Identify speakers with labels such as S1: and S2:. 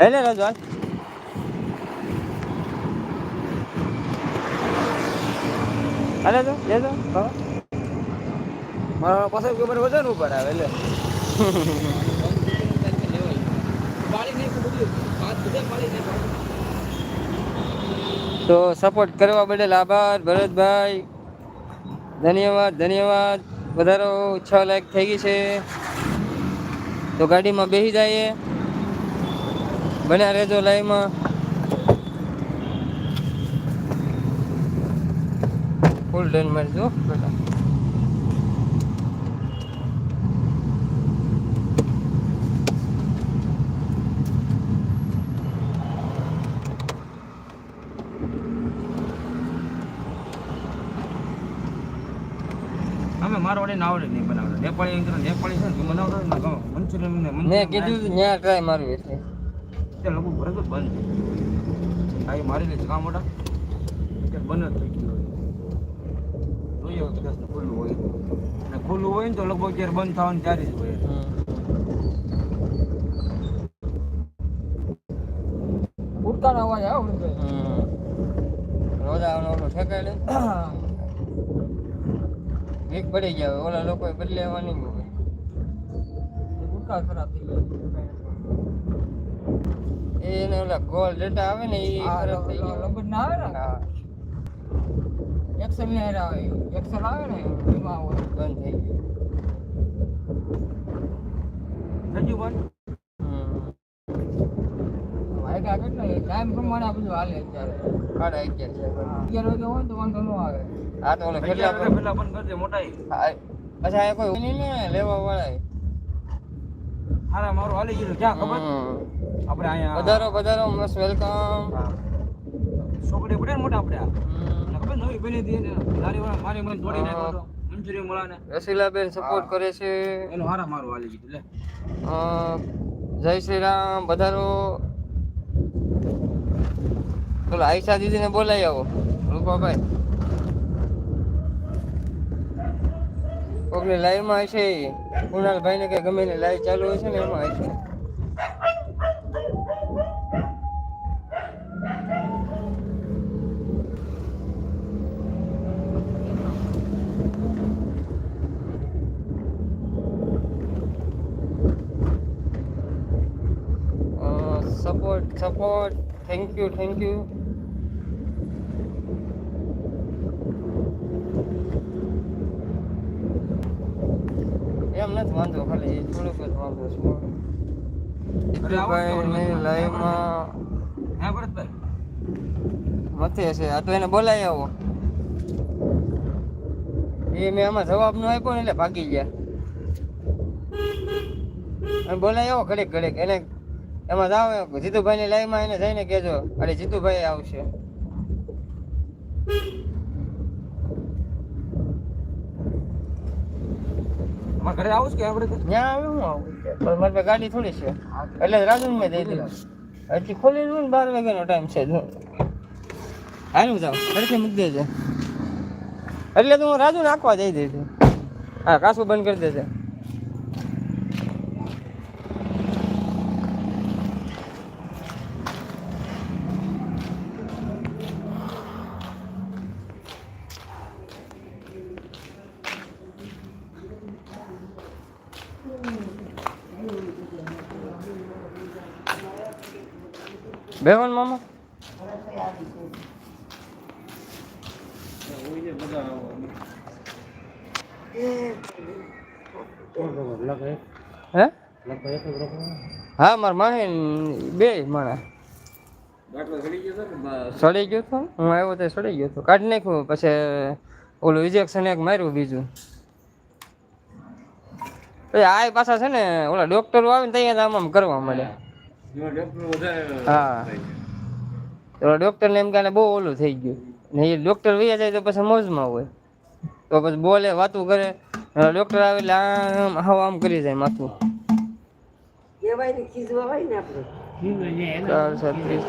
S1: હેલે રાજુ હાલ હાલે તો લેજો તો
S2: મારા પાસે ખબર વજન ઉપર આવે એટલે
S1: તો સપોર્ટ કરવા બદલ આભાર ભરતભાઈ. ધન્યવાદ ધન્યવાદ. વધારો છ લાખ થઈ ગઈ છે. તો ગાડીમાં બેસી જઈએ. બન્યા રહેજો લાઈમાં ફૂલ ડન મારજો બેટા
S2: અમે મારવાડી ના આવડે નહીં બનાવતા. નેપાળી નેપાળી છે ને બનાવતા ના મંચુરિયન ને
S1: મેં કીધું ત્યાં ટ્રાય મારવી એટલે
S2: તે લગભગ ભરત બંધ. છે આ એ મારી લે કામ મોટા. અત્યારે બંધ જ થઈ ગયું જોઈએ કદાચ ખુલ્લું હોય. અને ખુલ્લું હોય ને તો લગભગ અત્યારે બંધ થવાનું ત્યારે જ હોય. ઉડતાનો અવાજ આવે
S1: હમ. રોજાવાનો ઓલો ઠેકાય વીક પડી ગયા. ઓલા લોકો બદલેવાની હોય.
S2: ઉડતા ખરાબ થઈ ગયા.
S1: એને ઓલા ગોલ ડેટા આવે ને એ ખરાબ થઈ ગયો.
S2: લંબટ ના આવે ને?
S1: હા.
S2: એક્સેલ ને આવે. એક્સેલ આવે ને? એમાં હોય
S1: બંધ થઈ ગયું.
S2: નજુ બંધ? વાયકા કેટલો ટાઈમ પ્રમાણે આ બધું હાલે અત્યારે.
S1: સાડા અગિયાર
S2: અગિયાર વાગે હોય તો વાંધો ન આવે.
S1: આ તો ઓલો કેટલા પર-
S2: બંધ કરજે મોટા
S1: અચ્છા એ કોઈ ને લેવા વાળા
S2: હારા મારું હાલી ગયું ક્યાં ખબર? આપણે અહીંયા
S1: પધારો પધારો મસ્ત વેલકમ.
S2: છોકરી પડે ને મોટા આપણે ખબર નવી બની હતી લારી વાળા મારી મને તોડી નાખ્યો હતો. મંચુરિયન મળાને
S1: રસીલાબેન સપોર્ટ કરે છે.
S2: એનું હારા મારું હાલી ગયું લે.
S1: જય શ્રી રામ. પધારો પેલા આયશા દીદીને બોલાવી આવો. રૂપાભાઈ. કોકની લાઈવમાં હશે કુણાલભાઈને કે ગમે ને લાઈવ ચાલુ હોય છે ને એમાં હશે. Support support thank you thank you એમ નથી વાંધો ખાલી થોડુંક જ વાંધો છે. લાઈવમાં
S2: હે ભરતભાઈ.
S1: મથે છે આ તો એને બોલાવી આવો. એ મેં આમાં જવાબ ન આપ્યો ને એટલે ભાગી ગયા. અને બોલાવી આવો ઘડીક ઘડીક. એને એમાં જાઓ જીતુભાઈની લાઈવમાં એને જઈને કહેજો. અરે જીતુભાઈ આવશે.
S2: અમારા ઘરે આવું કે આપણે
S1: ત્યાં આવે, હું આવું. પણ મારી પાસે ગાડી થોડી છે. એટલે રાજુ મેં દઈ દીધું. હજી ખોલી લઉં ને બાર વાગ્યાનો ટાઈમ છે. જો. હાલું જાવ ઘરેથી મૂકી દેજે. એટલે તો હું રાજુ નાખવા જઈ દઈશું. હા, કાસું બંધ કરી દેજે. બેવન મામા. હે? હા, મારા માહે બે માણા. સડી ગયો તો? હું આવ્યો તો સડી ગયો તો. કાઢી નાખ્યું, પછી ઓલું ઇજેક્શન એક માર્યું બીજું. પછી આ પાછા છે ને, ઓલા ડોક્ટરો આવીને તૈયાર ત્યાં આમ આમ કરવા મળે હા. તો ડોક્ટરને એમ કાને બહુ ઓલું થઈ ગયું. ને એ ડોક્ટર વૈયા જાય તો પછી મોજમાં હોય. તો પછી બોલે વાતું કરે. ડોક્ટર આવે એટલે આમ હાવ આમ કરી જાય માથું. ચાર છત્રીસ